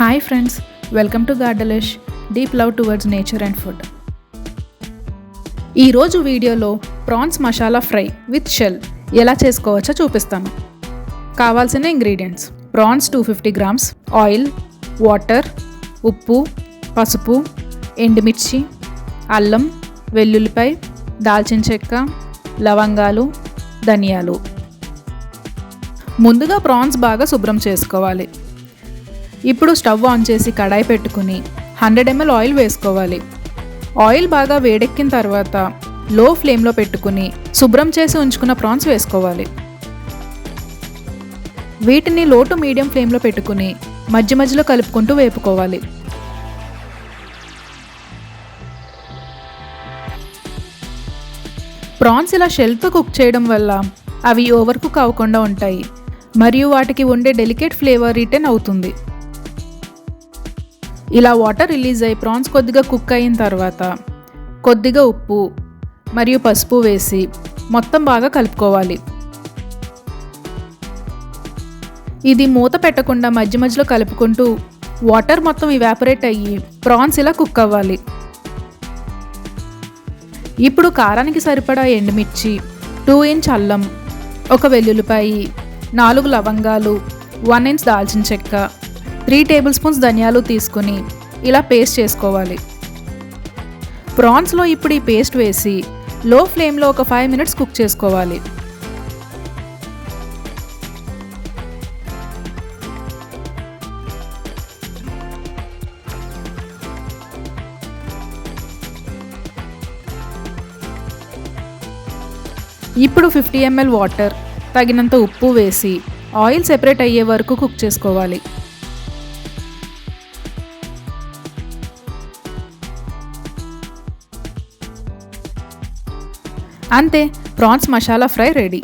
Hi friends welcome to గార్డలిష్ deep love towards nature and food ఈరోజు వీడియోలో prawns masala fry with shell ఎలా చేసుకోవచ్చో చూపిస్తాను. కావాల్సిన ingredients prawns two fifty grams oil water ఉప్పు పసుపు ఎండుమిర్చి అల్లం వెల్లుల్లిపాయ దాల్చిన చెక్క లవంగాలు ధనియాలు. ముందుగా ప్రాన్స్ బాగా శుభ్రం చేసుకోవాలి. ఇప్పుడు స్టవ్ ఆన్ చేసి కడాయి పెట్టుకుని హండ్రెడ్ ఎంఎల్ ఆయిల్ వేసుకోవాలి. ఆయిల్ బాగా వేడెక్కిన తర్వాత లో ఫ్లేమ్లో పెట్టుకుని శుభ్రం చేసి ఉంచుకున్న ప్రాన్స్ వేసుకోవాలి. వీటిని లో టు మీడియం ఫ్లేమ్లో పెట్టుకుని మధ్య మధ్యలో కలుపుకుంటూ వేపుకోవాలి. ప్రాన్స్ ఇలా షెల్తో కుక్ చేయడం వల్ల అవి ఓవర్ కుక్ అవ్వకుండా ఉంటాయి. మరియు వాటికి ఉండే డెలికేట్ ఫ్లేవర్ రిటర్న్ అవుతుంది. ఇలా వాటర్ రిలీజ్ అయ్యి ప్రాన్స్ కొద్దిగా కుక్ అయిన తర్వాత కొద్దిగా ఉప్పు మరియు పసుపు వేసి మొత్తం బాగా కలుపుకోవాలి. ఇది మూత పెట్టకుండా మధ్య మధ్యలో కలుపుకుంటూ వాటర్ మొత్తం ఇవాపరేట్ అయ్యి ప్రాన్స్ ఇలా కుక్ అవ్వాలి. ఇప్పుడు కారానికి సరిపడా ఎండుమిర్చి టూ ఇంచ్ అల్లం ఒక వెల్లుల్లిపాయి నాలుగు లవంగాలు వన్ ఇంచ్ దాల్చిన చెక్క త్రీ టేబుల్ స్పూన్స్ ధనియాలు తీసుకుని ఇలా పేస్ట్ చేసుకోవాలి. ప్రాన్స్లో ఇప్పుడు ఈ పేస్ట్ వేసి లో ఫ్లేమ్లో ఒక ఫైవ్ మినిట్స్ కుక్ చేసుకోవాలి. ఇప్పుడు ఫిఫ్టీ ఎంఎల్ వాటర్ తగినంత ఉప్పు వేసి ఆయిల్ సెపరేట్ అయ్యే వరకు కుక్ చేసుకోవాలి. అంతే ప్రాన్స్ మసాలా ఫ్రై రెడీ.